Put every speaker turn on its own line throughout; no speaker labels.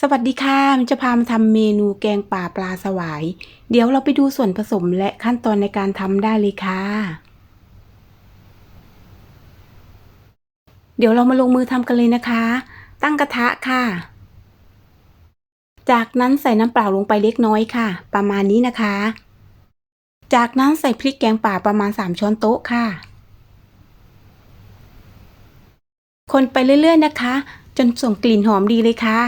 สวัสดีค่ะมันจะพามาทำเมนูแกงป่าปลาสวาย เดี๋ยวเราไปดูส่วนผสมและขั้นตอนในการทำได้เลยค่ะ เดี๋ยวเรามาลงมือทำกันเลยนะคะ ตั้งกระทะค่ะ จากนั้นใส่น้ำเปล่าลงไปเล็กน้อยค่ะ ประมาณนี้นะคะ จากนั้นใส่พริกแกงป่าประมาณ 3 ช้อนโต๊ะค่ะ คนไปเรื่อยๆนะคะ จนส่งกลิ่นหอมดีเลยค่ะ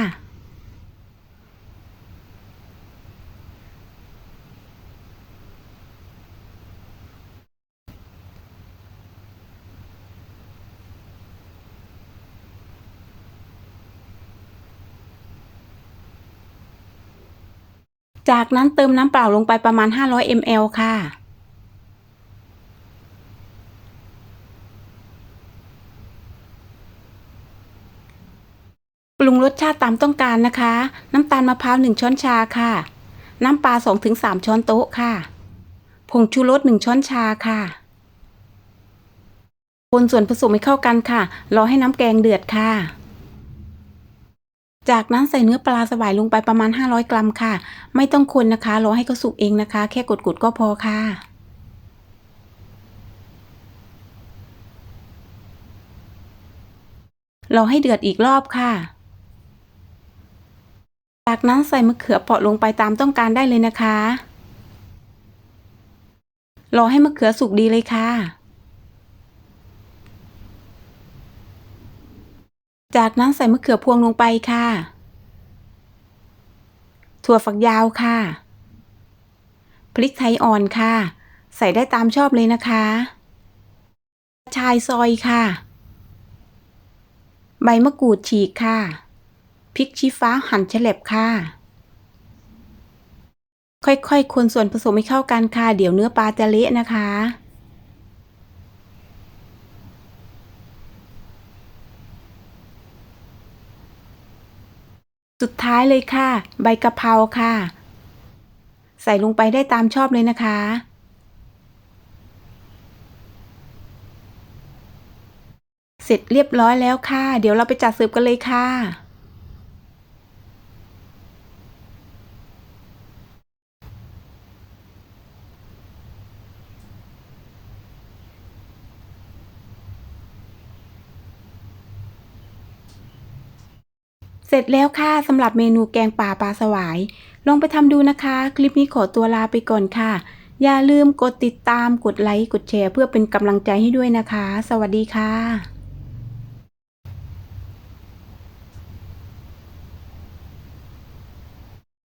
จากนั้นเติมน้ำเปล่าลงไปประมาณ 500 ml ค่ะ ปรุงรสชาติตามต้องการนะคะ น้ำตาลมะพร้าว 1 ช้อนชาค่ะ น้ำปลา 2-3 ช้อนโต๊ะค่ะ ผงชูรส 1 ช้อนชาค่ะคนส่วนผสมให้เข้ากันค่ะ รอให้น้ำแกงเดือดค่ะ จากนั้นใส่เนื้อปลาสวายลงไปประมาณ 500 กรัมค่ะ ไม่ต้องคนนะคะ รอให้เขาสุกเองนะคะ แค่กดๆก็พอค่ะรอให้เดือดอีกรอบค่ะ จากนั้นใส่มะเขือเปราะลงไปตามต้องการได้เลยนะคะ รอให้มะเขือสุกดีเลยค่ะ จากนั้นใส่มะเขือพวงลงไปค่ะ ถั่วฝักยาวค่ะ พริกไทยอ่อนค่ะ ใส่ได้ตามชอบเลยนะคะ ชายซอยค่ะ ใบมะกรูดฉีกค่ะ พริกชี้ฟ้าหั่นแฉลบค่ะ ค่อยๆ คนส่วนผสมให้เข้ากันค่ะ เดี๋ยวเนื้อปลาจะเละนะคะ สุดท้ายเลยค่ะ ใบกะเพราค่ะ ใส่ลงไปได้ตามชอบเลยนะคะ เสร็จเรียบร้อยแล้วค่ะ เดี๋ยวเราไปจัดเสิร์ฟกันเลยค่ะ เสร็จแล้วค่ะสำหรับเมนูแกงป่าปลาสวาย ลองไปทำดูนะคะ คลิปนี้ขอตัวลาไปก่อนค่ะ อย่าลืมกดติดตามกดไลค์กดแชร์ เพื่อเป็นกำลังใจให้ด้วยนะคะ สวัสดีค่ะ